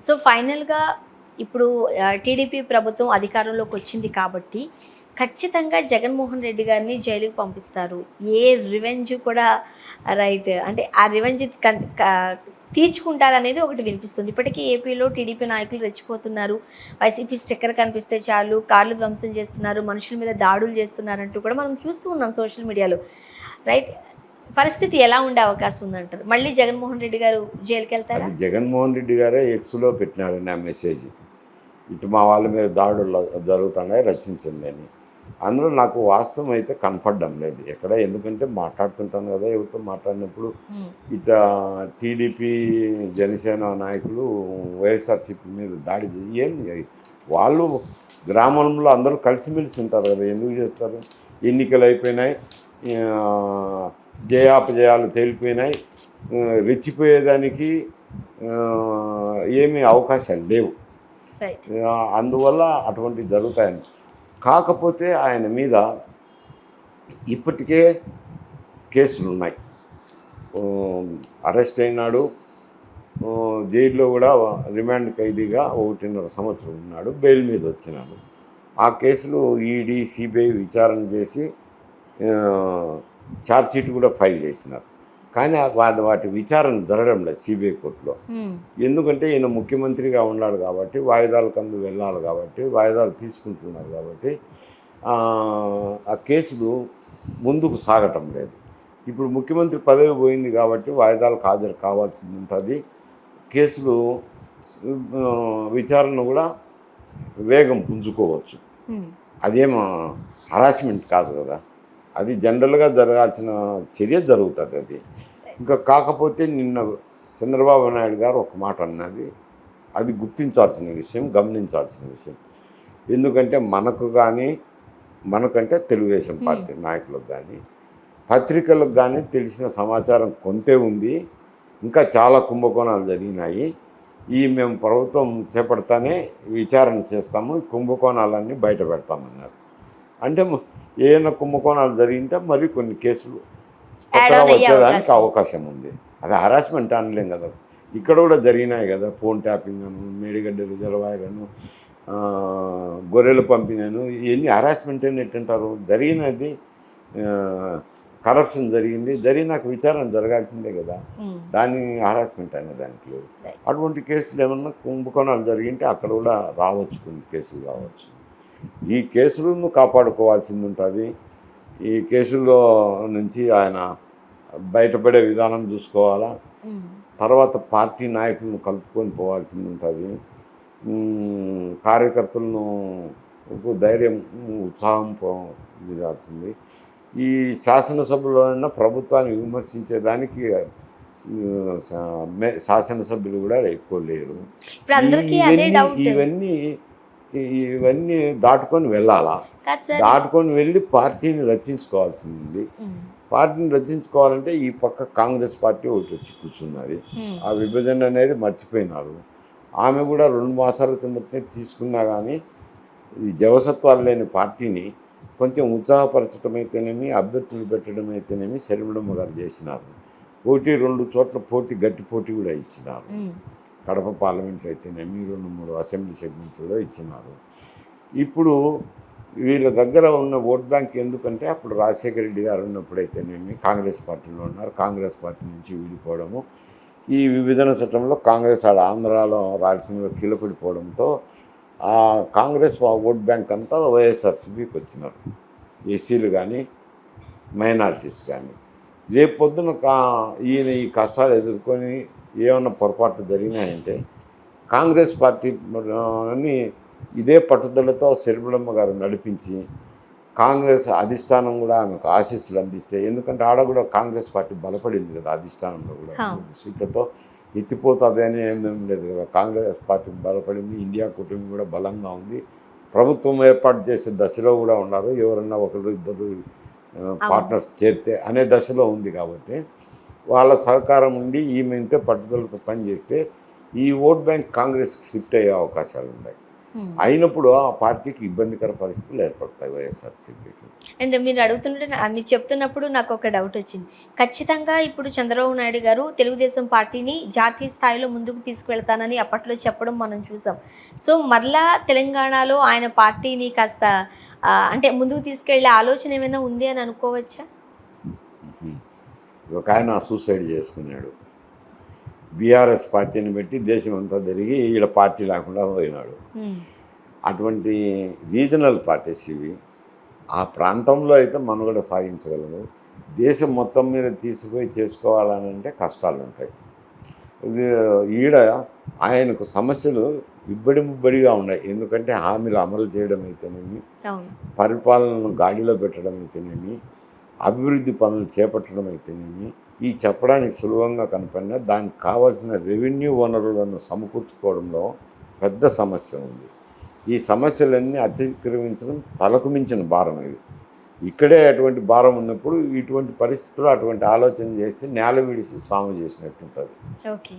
So ఫైనల్గా ఇప్పుడు TDP ప్రభుత్వం అధికారంలోకి వచ్చింది కాబట్టి ఖచ్చితంగా జగన్మోహన్ రెడ్డి గారిని జైలుకి పంపిస్తారు. ఏ రివెంజ్ కూడా రైట్ అంటే ఆ రివెంజ్ కన్- తీర్చుకుంటారనేది ఒకటి వినిపిస్తుంది. ఇప్పటికీ ఏపీలో టీడీపీ నాయకులు రెచ్చిపోతున్నారు. వైసీపీ స్టిక్కర్ కనిపిస్తే చాలు కార్లు ధ్వంసం చేస్తున్నారు మనుషుల మీద దాడులు చేస్తున్నారంటూ కూడా మనం చూస్తూ ఉన్నాం సోషల్ మీడియాలో. రైట్ పరిస్థితి ఎలా ఉండే అవకాశం ఉందంటారు? మళ్ళీ జగన్మోహన్ రెడ్డి గారు జైలుకి వెళ్తారా జగన్మోహన్ రెడ్డి గారే ఎక్స్లో పెట్టినారని ఆ మెసేజ్. ఇటు మా వాళ్ళ మీద దాడులు జరుగుతున్నాయి రచించండి అని. అందులో నాకు వాస్తవం అయితే కనపడడం లేదు. ఎక్కడ? ఎందుకంటే మాట్లాడుతుంటాను కదా ఎవరితో మాట్లాడినప్పుడు. ఇట టీడీపీ జనసేన నాయకులు వైఎస్ఆర్సీపీ మీద దాడి ఏం వాళ్ళు గ్రామంలో అందరూ కలిసిమెలిసి ఉంటారు కదా ఎందుకు చేస్తారు? ఎన్నికలు అయిపోయినాయి. జయాపజయాలు తేలిపోయినాయి. రెచ్చిపోయేదానికి ఏమీ అవకాశాలు లేవు. అందువల్ల అటువంటి జరుగుతాయని. కాకపోతే ఆయన మీద ఇప్పటికే కేసులు ఉన్నాయి. అరెస్ట్ అయినాడు. జైల్లో కూడా రిమాండ్ ఖైదీగా ఒకటిన్నర సంవత్సరం ఉన్నాడు. బెయిల్ మీద వచ్చినాడు. ఆ కేసులు ఈడీ సిబిఐ విచారణ చేసి ఛార్జ్షీట్ కూడా ఫైల్ చేసినారు. కానీ వాటి వాటి విచారణ జరగడం లేదు సిబిఐ కోర్టులో. ఎందుకంటే ఈయన ముఖ్యమంత్రిగా ఉన్నాడు కాబట్టి వాయిదాలకు అందు వెళ్ళాలి కాబట్టి వాయిదాలు తీసుకుంటున్నారు కాబట్టి ఆ, కేసులు ముందుకు సాగటం లేదు. ఇప్పుడు ముఖ్యమంత్రి పదవి పోయింది కాబట్టి వాయిదాలకు హాజరు కావాల్సింది ఉంటుంది. కేసులు విచారణ కూడా వేగం పుంజుకోవచ్చు. అదేం హరాస్మెంట్ కాదు కదా. అది జనరల్గా జరగాల్సిన చర్య జరుగుతుంది అది. ఇంకా కాకపోతే నిన్న చంద్రబాబు నాయుడు గారు ఒక మాట అన్నది అది గుర్తించాల్సిన విషయం గమనించాల్సిన విషయం. ఎందుకంటే మనకు కానీ మనకంటే తెలుగుదేశం పార్టీ నాయకులకు కానీ పత్రికలకు కానీ తెలిసిన సమాచారం కొంతే ఉంది. ఇంకా చాలా కుంభకోణాలు జరిగినాయి. ఈ మేము ప్రభుత్వం చేపడతానే విచారణ చేస్తాము కుంభకోణాలన్నీ బయట పెడతామన్నారు. అంటే ఏమైనా కుంభకోణాలు జరిగింటే మరి కొన్ని కేసులు వచ్చేదానికి అవకాశం. ఉంది. అది హరాస్మెంట్ అనలేం కదా. ఇక్కడ కూడా జరిగినాయి కదా. ఫోన్ ట్యాపింగ్ అను మేడిగడ్డ రిజర్వాయర్ అను ఆ, గొర్రెలు పంపినాను ఇవన్నీ హరాస్మెంట్ అని ఎట్టుంటారు? జరిగినది కరప్షన్ జరిగింది. జరిగినాక విచారణ జరగాల్సిందే కదా. దాన్ని హరాస్మెంట్ అనే దానికి లేదు. అటువంటి కేసులు ఏమన్నా కుంభకోణాలు జరిగింటే అక్కడ కూడా రావచ్చు కొన్ని కేసులు రావచ్చు. ఈ కేసులను కాపాడుకోవాల్సింది ఉంటుంది ఈ కేసుల్లో నుంచి ఆయన బయటపడే విధానం చూసుకోవాలా? తర్వాత పార్టీ నాయకులను కలుపుకొని పోవాల్సింది ఉంటుంది కార్యకర్తలను ధైర్యం ఉత్సాహం ఇదాల్సింది ఈ శాసనసభలో ప్రభుత్వాన్ని విమర్శించేదానికి శాసనసభ్యులు కూడా ఎక్కువ లేరు. ఇవన్నీ- ఇవన్నీ దాటుకొని వెళ్ళాలా? దాటుకొని వెళ్ళి పార్టీని రచించుకోవాల్సింది. పార్టీని రచించుకోవాలంటే ఈ పక్క కాంగ్రెస్ పార్టీ ఒకటి వచ్చి కూర్చున్నది. ఆ విభజన అనేది మర్చిపోయినారు. ఆమె కూడా రెండు మాసాల కిందటనే తీసుకున్నా కానీ ఈ జవసత్వాలు లేని పార్టీని కొంచెం ఉత్సాహపరచడం అయితేనేమి అభ్యర్థులు పెట్టడం అయితేనేమి శరిమడమ్మ గారు చేసినారు. ఒకటి రెండు చోట్ల పోటీ గట్టి పోటీ కూడా ఇచ్చినారు. కడప పార్లమెంట్లో అయితేనేమి రెండు మూడు అసెంబ్లీ సెగ్మెంట్లో ఇచ్చినారు. ఇప్పుడు వీళ్ళ దగ్గర ఉన్న ఓట్ బ్యాంక్ ఎందుకంటే అప్పుడు రాజశేఖర రెడ్డి గారు ఉన్నప్పుడు అయితేనేమి కాంగ్రెస్ పార్టీలో ఉన్నారు. కాంగ్రెస్ పార్టీ నుంచి విడిపోవడము ఈ విభజన చట్టంలో కాంగ్రెస్ ఆడ ఆంధ్రాలో రాయలసీమలో కీలపడిపోవడంతో ఆ కాంగ్రెస్ ఓట్ బ్యాంక్ అంతా వైఎస్ఆర్సీపీకి వచ్చినారు. ఎస్సీలు కానీ మైనారిటీస్ కానీ రేపు పొద్దున కా ఈయన ఈ కష్టాలు ఎదుర్కొని ఏమన్నా పొరపాట్లు జరిగినాయంటే కాంగ్రెస్ పార్టీ అని ఇదే పట్టుదలతో శరిబులమ్మ గారు నడిపించి కాంగ్రెస్ అధిష్టానం కూడా ఆమెకు ఆశీస్సులు అందిస్తే ఎందుకంటే ఆడ కూడా కాంగ్రెస్ పార్టీ బలపడింది కదా అధిష్టానంలో కూడా. సీట్లతో ఎత్తిపోతుంది అని ఏం లేదు కదా. కాంగ్రెస్ పార్టీ బలపడింది ఇండియా కూటమి కూడా బలంగా ఉంది. ప్రభుత్వం ఏర్పాటు చేసే దశలో కూడా ఉన్నారు. ఎవరన్నా ఒకరు ఇద్దరు పార్ట్నర్స్ చేరితే అనే దశలో ఉంది కాబట్టి వాళ్ళ సహకారం ఉండి ఈమె ఇంతే పట్టుదలతో పనిచేస్తే ఈ ఓట్ బ్యాంక్ కాంగ్రెస్కి షిఫ్ట్ అయ్యే అవకాశాలు ఉన్నాయి. అయినప్పుడు ఆ పార్టీకి ఇబ్బందికర పరిస్థితులు ఏర్పడతాయి వైఎస్ఆర్సీపీకి. అండ్ మీరు అడుగుతుంటే మీరు చెప్తున్నప్పుడు నాకు ఒక డౌట్ వచ్చింది. ఖచ్చితంగా ఇప్పుడు చంద్రబాబు నాయుడు గారు తెలుగుదేశం పార్టీని జాతీయ స్థాయిలో ముందుకు తీసుకువెళ్తానని అప్పట్లో చెప్పడం మనం చూసాం. సో మరలా తెలంగాణలో ఆయన పార్టీని కాస్త అంటే ముందుకు తీసుకెళ్ళే ఆలోచన ఏమైనా ఉంది అని అనుకోవచ్చా? ఒక ఆయన సూసైడ్ చేసుకున్నాడు. బీఆర్ఎస్ పార్టీని పెట్టి దేశం అంతా తిరిగి ఈడ పార్టీ లేకుండా పోయినాడు. అటువంటి రీజనల్ పార్టీస్ ఇవి. ఆ ప్రాంతంలో అయితే మనుగడ సాగించగలము. దేశం మొత్తం మీద తీసుకుపోయి చేసుకోవాలని అంటే కష్టాలు ఉంటాయి. ఈడ ఆయనకు సమస్యలు ఇబ్బడి ముబ్బడిగా ఉన్నాయి. ఎందుకంటే హామీలు అమలు చేయడం అయితేనేమి పరిపాలనను గాడిలో పెట్టడం అయితేనేమి అభివృద్ధి పనులు చేపట్టడం అయితేనేమి ఈ చెప్పడానికి సులభంగా కనపడినా దానికి కావాల్సిన రెవెన్యూ వనరులను సమకూర్చుకోవడంలో పెద్ద సమస్య ఉంది. ఈ సమస్యలన్నీ అతిక్రమించడం తలకు మించిన భారం ఇది. ఇక్కడే అటువంటి భారం ఉన్నప్పుడు ఇటువంటి పరిస్థితుల్లో అటువంటి ఆలోచన చేస్తే నేల విడిసి సాము చేసినట్టు ఉంటుంది ఓకే.